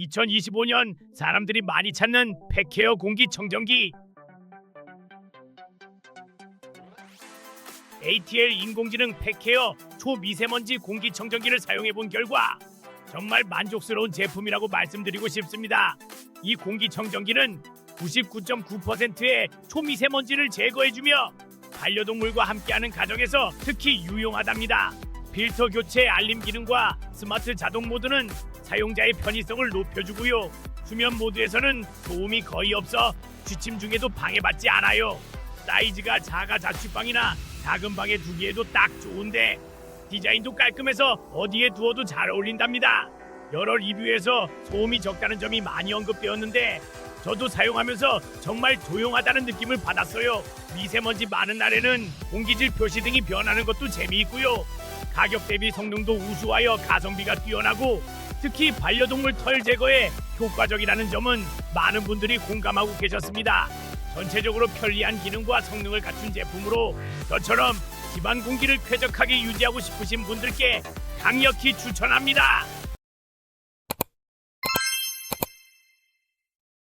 2025년 사람들이 많이 찾는 팩케어 공기청정기 ATL 인공지능 팩케어 초미세먼지 공기청정기를 사용해 본 결과 정말 만족스러운 제품이라고 말씀드리고 싶습니다. 이 공기청정기는 99.9%의 초미세먼지를 제거해주며 반려동물과 함께하는 가정에서 특히 유용하답니다. 필터 교체 알림 기능과 스마트 자동 모드는 사용자의 편의성을 높여주고요. 수면 모드에서는 소음이 거의 없어 취침 중에도 방해받지 않아요. 사이즈가 작아 자취방이나 작은 방에 두기에도 딱 좋은데 디자인도 깔끔해서 어디에 두어도 잘 어울린답니다. 여러 리뷰에서 소음이 적다는 점이 많이 언급되었는데 저도 사용하면서 정말 조용하다는 느낌을 받았어요. 미세먼지 많은 날에는 공기질 표시 등이 변하는 것도 재미있고요. 가격 대비 성능도 우수하여 가성비가 뛰어나고 특히 반려동물 털 제거에 효과적이라는 점은 많은 분들이 공감하고 계셨습니다. 전체적으로 편리한 기능과 성능을 갖춘 제품으로 저처럼 집안 공기를 쾌적하게 유지하고 싶으신 분들께 강력히 추천합니다.